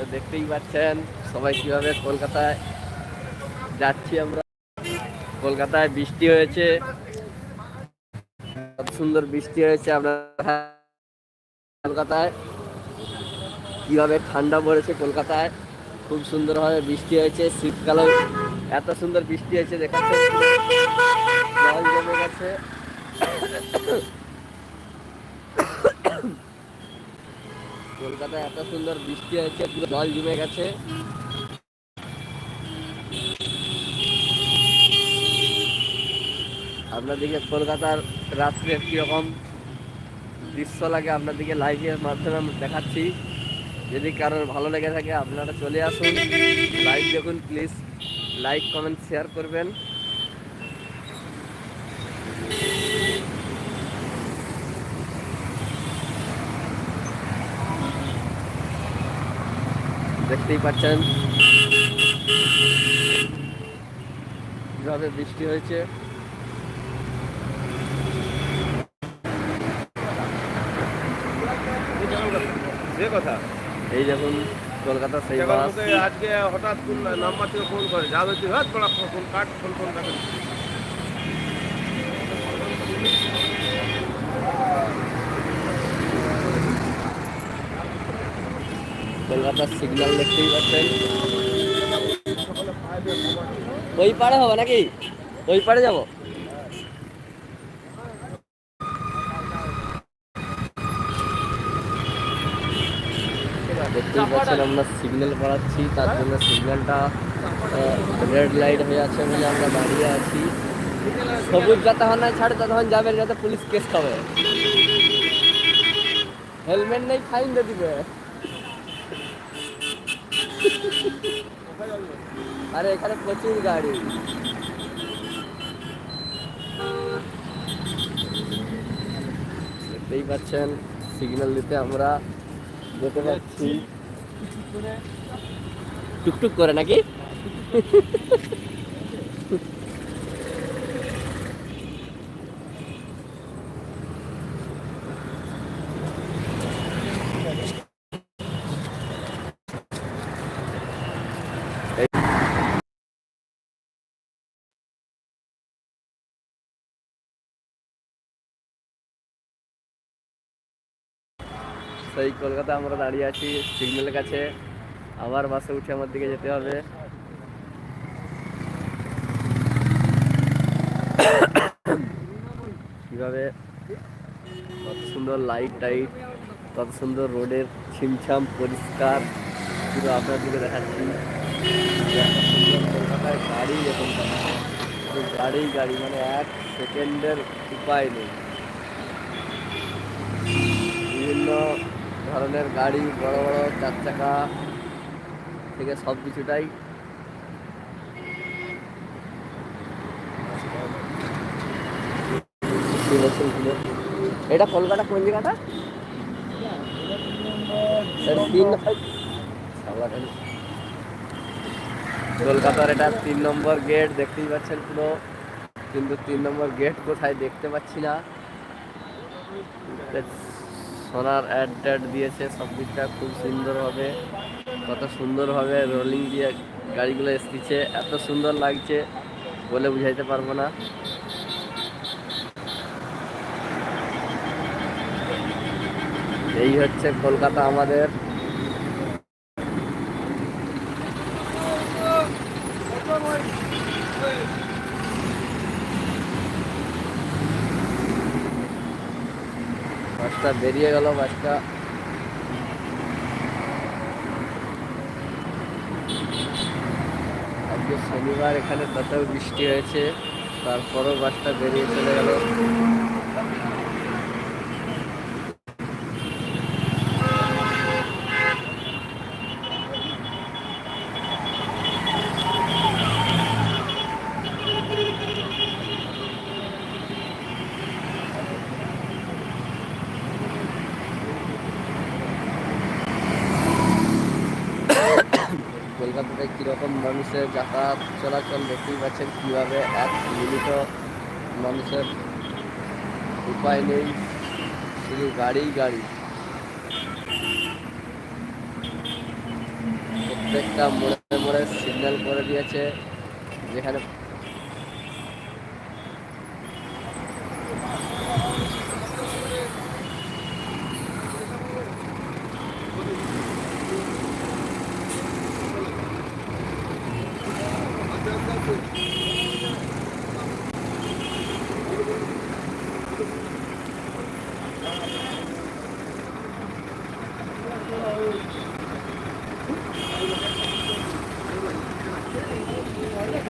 তো দেখতেই পাচ্ছেন সবাই কীভাবে কলকাতায় যাচ্ছি আমরা। কলকাতায় বৃষ্টি হয়েছে। সুন্দর বৃষ্টি হয়েছে আমরা কলকাতায়। কীভাবে ঠান্ডা পড়েছে কলকাতায়। খুব সুন্দরভাবে বৃষ্টি হয়েছে শীতকালে এত সুন্দর বৃষ্টি হয়েছে, দেখাচ্ছে। জল জমে গেছে। কলকাতায় এত সুন্দর বৃষ্টি হয়েছে, পুরো জল জমে গেছে। আপনাদেরকে কলকাতার রাত্রে কীরকম দৃশ্য লাগে আপনাদেরকে লাইভের মাধ্যমে দেখাচ্ছি। যদি কারোর ভালো লেগে থাকে, আপনারা চলে আসুন। লাইভ দেখুন প্লিজ লাইক কমেন্ট শেয়ার করবেন। দেখতেই পাচ্ছেন। কীভাবে বৃষ্টি হয়েছে। কথা। এই দেখুন কলকাতা সেই বাস। আজকে হঠাৎ নাম্বার থেকে ফোন করে। যাবে তুই হাত phone cut phone phone signal দেখতেই পাচ্ছেন। ওই পারে হবে নাকি? ওই পারে যাব। দেখতেই পাচ্ছেন আমরা সিগন্যাল পড়াচ্ছি তার জন্য সিগন্যালটা রেড লাইট হয়ে আছে বলে আমরা দাঁড়িয়ে আছি। সবুজ যতক্ষণ না ছাড়ে ততক্ষণ যাবেন যাতে পুলিশ কেস খাবে। হেলমেট নেই ফাইন দিয়ে দিবে। আরে এখানে প্রচুর গাড়ি। দেখতেই পাচ্ছেন সিগন্যাল দিতে আমরা যেতে পারছি। টুকটুক করে। নাকি? সেই কলকাতা আমরা দাঁড়িয়ে আছি, সিগন্যালের কাছে। আবার বাসে উঠে আমার দিকে যেতে হবে। কীভাবে কত সুন্দর লাইট টাইট কত সুন্দর রোডের ছিমছাম পরিষ্কার, পুরো আপনার দিকে দেখাচ্ছি। কলকাতায় গাড়ি এরকম গাড়ি গাড়ি মানে এক সেকেন্ডের উপায় নেই। বিভিন্ন ধরনের গাড়ি, বড় বড় চার চাকা থেকে সব কিছুটাই। এটা কলকাতা কোন জায়গাটা? কলকাতার এটা তিন নম্বর গেট, দেখতেই পাচ্ছেন পুরো। কিন্তু তিন নম্বর গেট কোথায় দেখতে পাচ্ছি না। সোনার অ্যাড ট্যাড দিয়েছে সব দিকটা খুব সুন্দরভাবে কত সুন্দরভাবে রোলিং দিয়ে গাড়িগুলো এসেছে এত সুন্দর লাগছে বলে বুঝাইতে পারব না এই হচ্ছে কলকাতা আমাদের বাসটা বেরিয়ে গেল, বাসটা। আজকে শনিবার, এখানে তাতেও বৃষ্টি হয়েছে, তারপরও বাসটা বেরিয়ে চলে গেল। কলকাতাতে কীরকম মানুষের যাতায়াত চলাচল দেখতেই পাচ্ছেন, কীভাবে এক মিনিট মানুষের উপায় নেই, শুধু গাড়ি গাড়ি। প্রত্যেকটা মোড়ে মোড়ে সিগন্যাল করে দিয়েছে, যেখানে